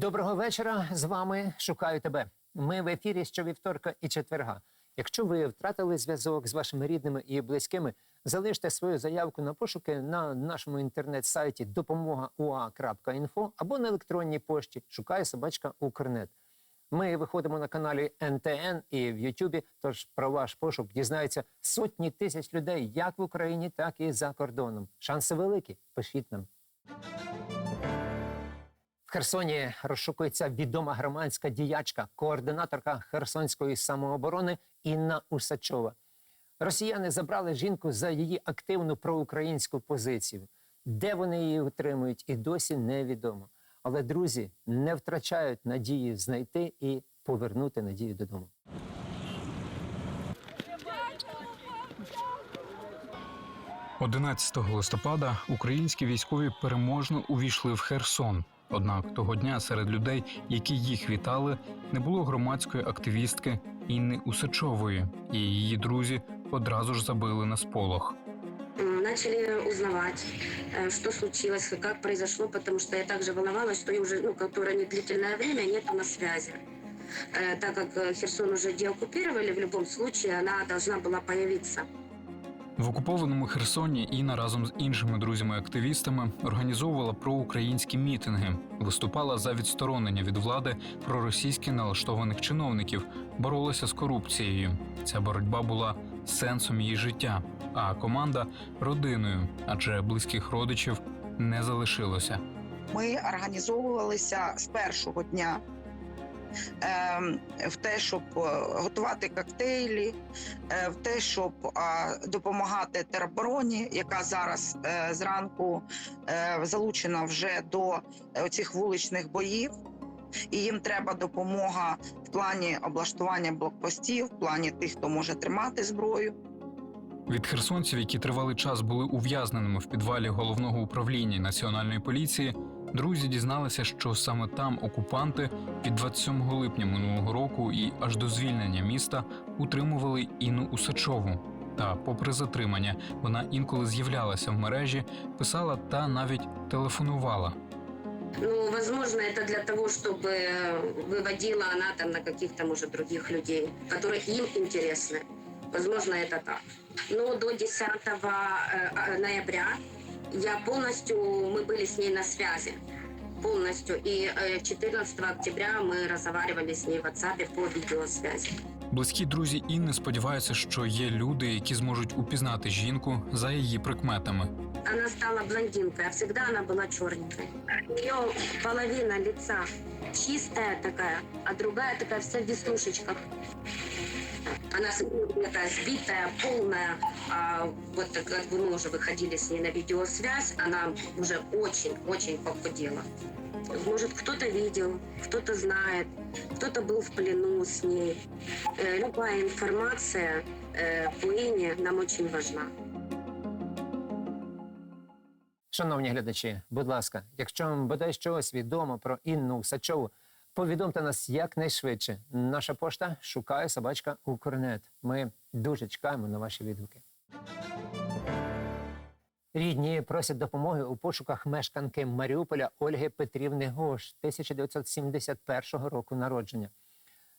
Доброго вечора. З вами шукаю тебе. Ми в ефірі щовівторка і четверга. Якщо ви втратили зв'язок з вашими рідними і близькими, залиште свою заявку на пошуки на нашому інтернет-сайті допомога.ua.info або на електронній пошті шукає собачка Укрнет. Ми виходимо на каналі НТН і в Ютубі. Тож про ваш пошук дізнаються сотні тисяч людей, як в Україні, так і за кордоном. Шанси великі. Пишіть нам. Херсоні розшукується відома громадська діячка, координаторка Херсонської самооборони Інна Усачова. Росіяни забрали жінку за її активну проукраїнську позицію. Де вони її утримують, і досі невідомо. Але друзі не втрачають надії знайти і повернути надію додому. – 11 листопада українські військові переможно увійшли в Херсон. Однак того дня серед людей, які їх вітали, не було громадської активістки Інни Усачової, і її друзі одразу ж забили на сполох. М, Начали узнавать, э, что случилось, как произошло, потому что я также волновалась, что я уже, ну, которое не длительное время нету на связи. Э, Так как э, Херсон уже деоккупировали, в любом случае она должна была появиться. В окупованому Херсоні Інна разом з іншими друзями-активістами організовувала проукраїнські мітинги, виступала за відсторонення від влади проросійськи налаштованих чиновників, боролася з корупцією. Ця боротьба була сенсом її життя, а команда родиною, адже близьких родичів не залишилося. Ми організовувалися з першого дня в те, щоб е, готувати коктейлі, е, в те, щоб допомагати теробороні, яка зараз е, зранку залучена вже до цих вуличних боїв. І їм треба допомога в плані облаштування блокпостів, в плані тих, хто може тримати зброю. Від херсонців, які тривалий час були ув'язненими в підвалі головного управління національної поліції, друзі дізналися, що саме там окупанти від 27 липня минулого року і аж до звільнення міста утримували Інну Усачову. Та, попри затримання, вона інколи з'являлася в мережі, писала та навіть телефонувала. Ну, возможно, это для того, чтобы э, выводила она там на каких-то, может, других людей, которые им интересны. Возможно, это так. Но до 10 э, э, ноября я полностью, мы были с ней на связи. Полностью. И э, 14 октября мы разговаривали с ней в WhatsApp по видеосвязи. Близькі друзі Інни сподіваються, що є люди, які зможуть упізнати жінку за її прикметами. Она стала блондинкой, а всегда она была черненькой. У нее половина лица чистая такая, а другая такая вся в веснушечках. Она с- такая сбитая, полная. А вот так, как бы мы уже выходили с ней на видеосвязь, она уже очень-очень похудела. Может, кто-то видел, кто-то знает, кто-то был в плену с ней. Э, Любая информация э, по Ине нам очень важна. Шановні глядачі, будь ласка, якщо вам бодай щось відомо про Інну Усачову, повідомте нас якнайшвидше. Наша пошта шукає собачка Укрнет. Ми дуже чекаємо на ваші відгуки. Рідні просять допомоги у пошуках мешканки Маріуполя Ольги Петрівни Гош 1971 року народження.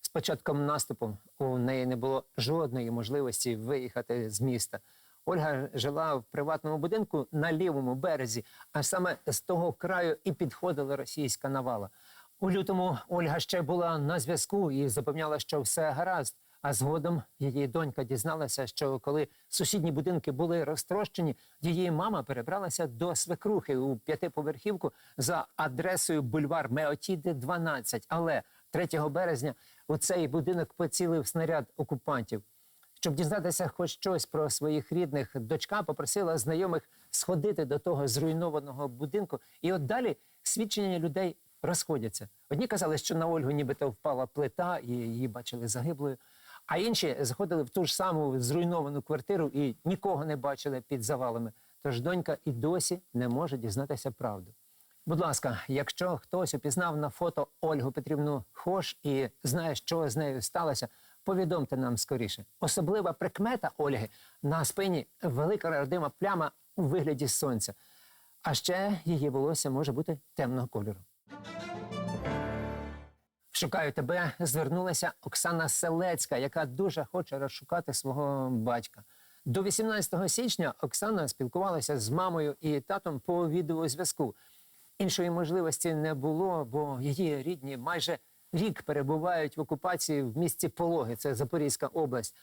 З початком наступу у неї не було жодної можливості виїхати з міста. Ольга жила в приватному будинку на лівому березі, а саме з того краю і підходила російська навала. У лютому Ольга ще була на зв'язку і запевняла, що все гаразд. А згодом її донька дізналася, що коли сусідні будинки були розтрощені, її мама перебралася до свекрухи у п'ятиповерхівку за адресою бульвар Меотіди, 12. Але 3 березня у цей будинок поцілив снаряд окупантів. Щоб дізнатися хоч щось про своїх рідних, дочка попросила знайомих сходити до того зруйнованого будинку, і от далі свідчення людей розходяться. Одні казали, що на Ольгу нібито впала плита, і її бачили загиблою. А інші заходили в ту ж саму зруйновану квартиру і нікого не бачили під завалами. Тож донька і досі не може дізнатися правду. Будь ласка, якщо хтось упізнав на фото Ольгу Петрівну Хош і знає, що з нею сталося, повідомте нам скоріше. Особлива прикмета Ольги на спині велика родима пляма у вигляді сонця. А ще її волосся може бути темного кольору. Шукаю тебе. Звернулася Оксана Селецька, яка дуже хоче розшукати свого батька. До 18 січня Оксана спілкувалася з мамою і татом по відеозв'язку. Іншої можливості не було, бо її рідні майже рік перебувають в окупації в місті Пологи, це Запорізька область.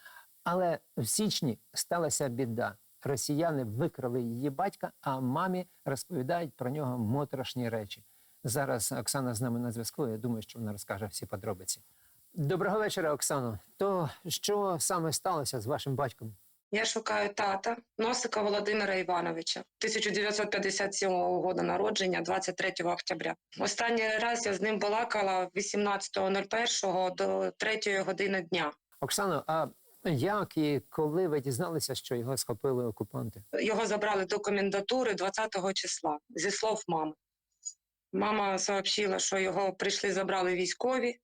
Але в січні сталася біда. Росіяни викрали її батька, а мамі розповідають про нього моторошні речі. Зараз Оксана з нами на зв'язку. Я думаю, що вона розкаже всі подробиці. Доброго вечора, Оксано. То що саме сталося з вашим батьком? Я шукаю тата Носика Володимира Івановича 1957 року народження, 23 октября. Останній раз я з ним балакала 18.01 до 3 години дня. Оксано, а як і коли ви дізналися, що його схопили окупанти? Його забрали до комендатури 20 числа, зі слов мами. Мама сообщила, що його прийшли, забрали військові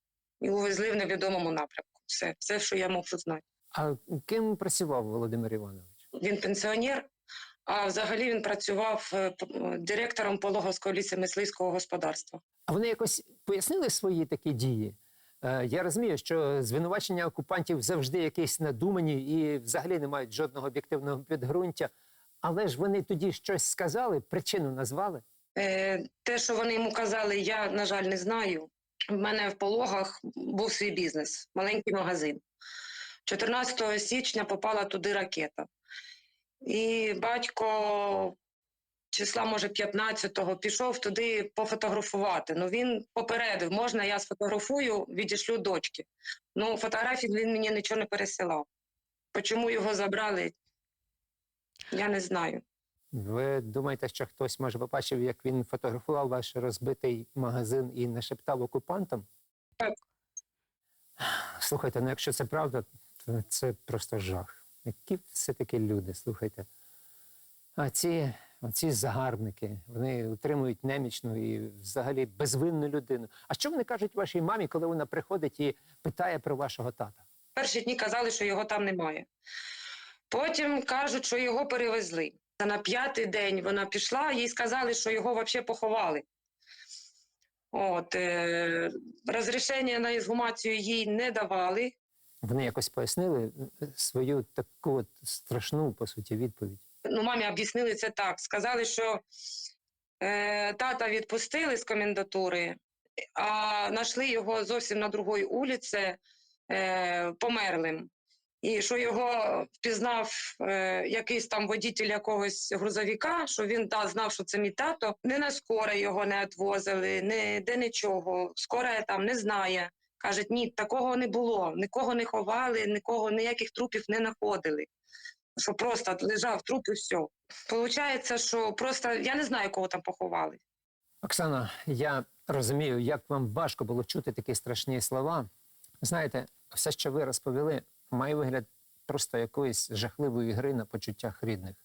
і увезли в невідомому напрямку. Все, все, що я можу знати. А ким працював Володимир Іванович? Він пенсіонер, а взагалі він працював е, м, директором Пологовського лісомисливського господарства. А вони якось пояснили свої такі дії? Е, я розумію, що звинувачення окупантів завжди якісь надумані і взагалі не мають жодного об'єктивного підґрунтя. Але ж вони тоді щось сказали, причину назвали. Е, Те, що вони йому казали, я, на жаль, не знаю. У мене в пологах був свій бізнес, маленький магазин. 14 січня попала туди ракета. І батько числа, може, 15-го пішов туди пофотографувати. Ну, він попередив, можна я сфотографую, відішлю дочки. Ну, фотографій він мені нічого не пересилав. Чому його забрали, я не знаю. Ви думаєте, що хтось може побачив, як він фотографував ваш розбитий магазин і нашептав окупантам? Так. Слухайте, ну якщо це правда, то це просто жах. Які все-таки люди, слухайте. А ці, ці загарбники, вони утримують немічну і взагалі безвинну людину. А що вони кажуть вашій мамі, коли вона приходить і питає про вашого тата? Перші дні казали, що його там немає. Потім кажуть, що його перевезли. Та на п'ятий день вона пішла, їй сказали, що його взагалі поховали. От, е, розрішення на ізгумацію їй не давали. Вони якось пояснили е, свою таку от страшну, по суті, відповідь. Ну, мамі об'яснили це так. Сказали, що е, тата відпустили з комендатури, а знайшли його зовсім на другій вулиці е, померлим. І що його впізнав е, якийсь там водитель якогось грузовика, що він да, знав, що це мій тато. Не на скоро його не відвозили, не де нічого. Скоро там не знає. Кажуть, ні, такого не було, нікого не ховали, нікого, ніяких трупів не знаходили. Що просто лежав труп і все. Получається, що просто я не знаю, кого там поховали. Оксана, я розумію, як вам важко було чути такі страшні слова. Знаєте, все, що ви розповіли, має вигляд просто якоїсь жахливої гри на почуттях рідних.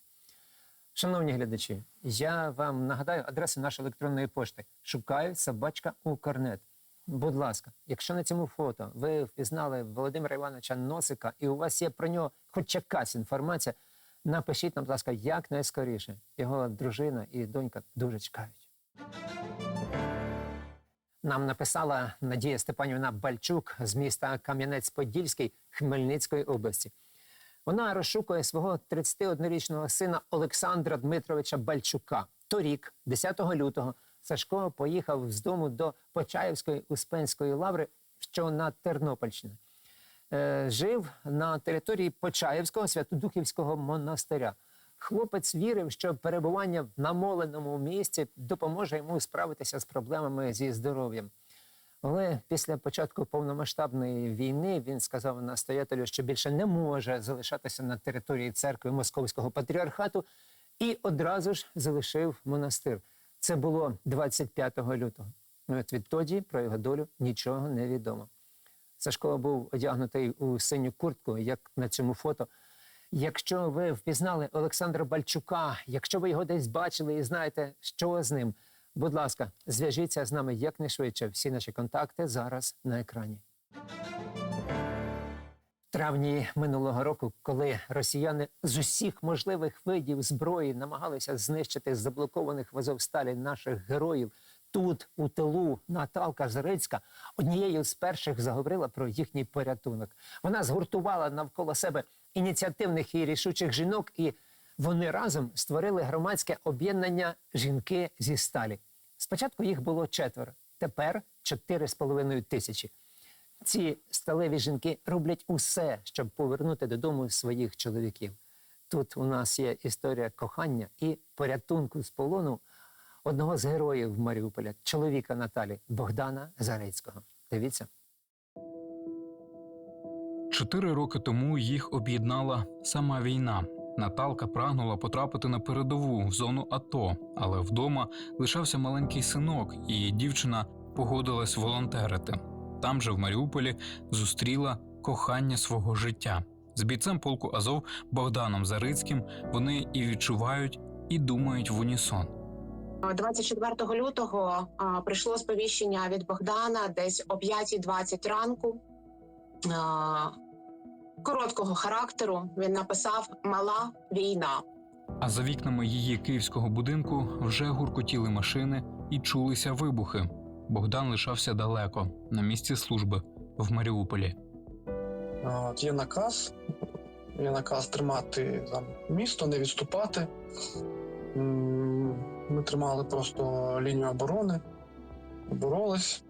Шановні глядачі, я вам нагадаю адресу нашої електронної пошти. Шукаю собачка Укрнет. Будь ласка, якщо на цьому фото ви впізнали Володимира Івановича Носика і у вас є про нього хоч якась інформація, напишіть нам, будь ласка, якнайскоріше. Його дружина і донька дуже чекають. Нам написала Надія Степанівна Бальчук з міста Кам'янець-Подільський Хмельницької області. Вона розшукує свого 31-річного сина Олександра Дмитровича Бальчука. Торік, 10 лютого, Сашко поїхав з дому до Почаївської Успенської лаври, що на Тернопільщині. Е, жив на території Почаївського Святодухівського монастиря. Хлопець вірив, що перебування в намоленому місці допоможе йому справитися з проблемами зі здоров'ям. Але після початку повномасштабної війни він сказав настоятелю, що більше не може залишатися на території церкви Московського патріархату, і одразу ж залишив монастир. Це було 25 лютого. Ну, от відтоді про його долю нічого не відомо. Сашко був одягнутий у синю куртку, як на цьому фото. Якщо ви впізнали Олександра Бальчука, якщо ви його десь бачили і знаєте, що з ним, будь ласка, зв'яжіться з нами якнайшвидше. Всі наші контакти зараз на екрані. Травні минулого року, коли росіяни з усіх можливих видів зброї намагалися знищити заблокованих в Азовсталі наших героїв, Тут, у тилу, Наталка Зарицька однією з перших заговорила про їхній порятунок. Вона згуртувала навколо себе ініціативних і рішучих жінок, і вони разом створили громадське об'єднання Жінки зі сталі. Спочатку їх було четверо, тепер чотири з половиною тисячі. Ці сталеві жінки роблять усе, щоб повернути додому своїх чоловіків. Тут у нас є історія кохання і порятунку з полону одного з героїв Маріуполя, чоловіка Наталі Богдана Зарецького. Дивіться. Чотири роки тому їх об'єднала сама війна. Наталка прагнула потрапити на передову в зону АТО, але вдома лишався маленький синок, і дівчина погодилась волонтерити. Там же в Маріуполі зустріла кохання свого життя. З бійцем полку Азов Богданом Зарицьким вони і відчувають, і думають в унісон. 24 лютого прийшло сповіщення від Богдана десь о 5.20 ранку. Короткого характеру він написав Мала війна. А за вікнами її київського будинку вже гуркотіли машини і чулися вибухи. Богдан лишався далеко на місці служби в Маріуполі. От, є наказ. Є наказ тримати там місто, не відступати. Ми тримали просто лінію оборони, боролись,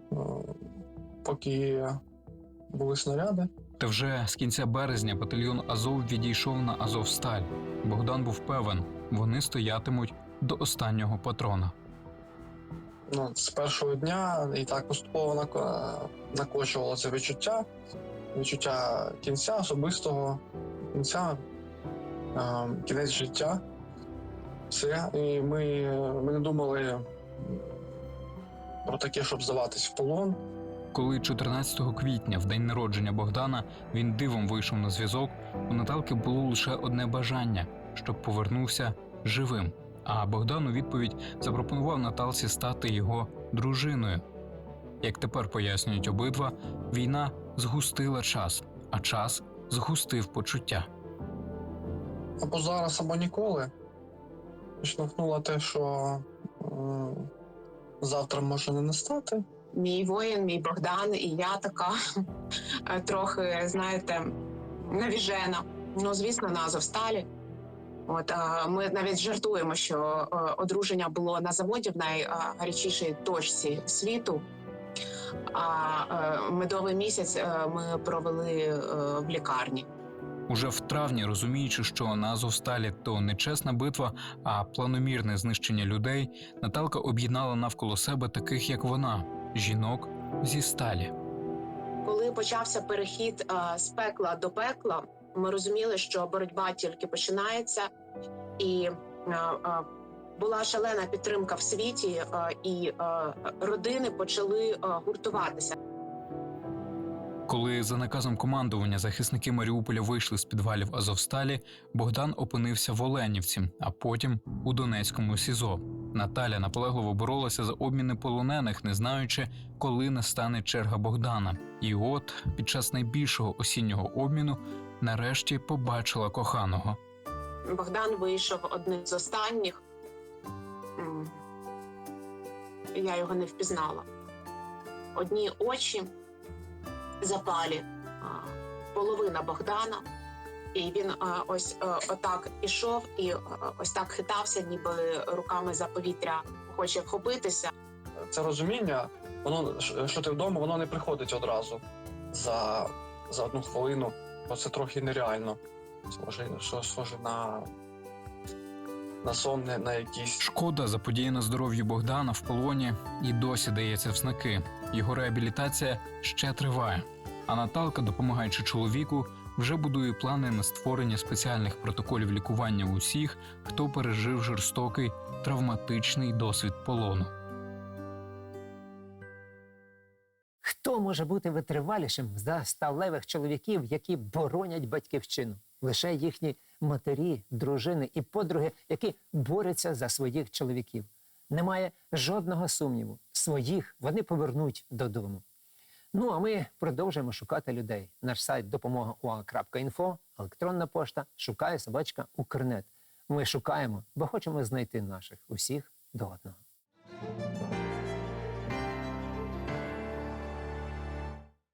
поки були снаряди. Та вже з кінця березня батальйон Азов відійшов на Азовсталь. Богдан був певен, вони стоятимуть до останнього патрона. Ну, з першого дня і так поступово нако- накочувало це відчуття, відчуття кінця особистого, кінця, е, кінець життя. Все. І ми, ми не думали про таке, щоб здаватись в полон. Коли 14 квітня, в день народження Богдана, він дивом вийшов на зв'язок, у Наталки було лише одне бажання, щоб повернувся живим. А Богдан у відповідь запропонував Наталці стати його дружиною. Як тепер пояснюють обидва, війна згустила час, а час згустив почуття. Або зараз, або ніколи. Штовхнуло те, що завтра може не настати. Мій воїн, мій Богдан, і я така е, трохи, знаєте, навіжена. Ну, звісно, на Азовсталі. От е, ми навіть жартуємо, що е, одруження було на заводі в найгарячішій точці світу. А медовий місяць ми провели в лікарні. Уже в травні, розуміючи, що на Азовсталі то не чесна битва, а планомірне знищення людей, Наталка об'єднала навколо себе таких, як вона, жінок зі сталі. Коли почався перехід е, з пекла до пекла, ми розуміли, що боротьба тільки починається, і е, е, була шалена підтримка в світі, і родини почали гуртуватися. Коли за наказом командування захисники Маріуполя вийшли з підвалів Азовсталі, Богдан опинився в Оленівці, а потім у Донецькому СІЗО. Наталя наполегливо боролася за обміни полонених, не знаючи, коли настане черга Богдана. І от, під час найбільшого осіннього обміну, нарешті побачила коханого. Богдан вийшов одним з останніх. Я його не впізнала. Одні очі запалі, половина Богдана, і він а, ось а, отак ішов і а, ось так хитався, ніби руками за повітря хоче вхопитися. Це розуміння, воно що ти вдома, воно не приходить одразу за, за одну хвилину, бо це трохи нереально. Схоже, що схоже на, на сон, не на якісь Шкода, заподіяна здоров'ю Богдана в полоні, і досі дається в знаки. Його реабілітація ще триває. А Наталка, допомагаючи чоловіку, вже будує плани на створення спеціальних протоколів лікування усіх, хто пережив жорстокий травматичний досвід полону. Хто може бути витривалішим за сталевих чоловіків, які боронять батьківщину? Лише їхні матері, дружини і подруги, які борються за своїх чоловіків. Немає жодного сумніву. Своїх вони повернуть додому. Ну а ми продовжуємо шукати людей. Наш сайт допомогауа.інфо, електронна пошта, шукає собачка Укрнет. Ми шукаємо, бо хочемо знайти наших усіх до одного.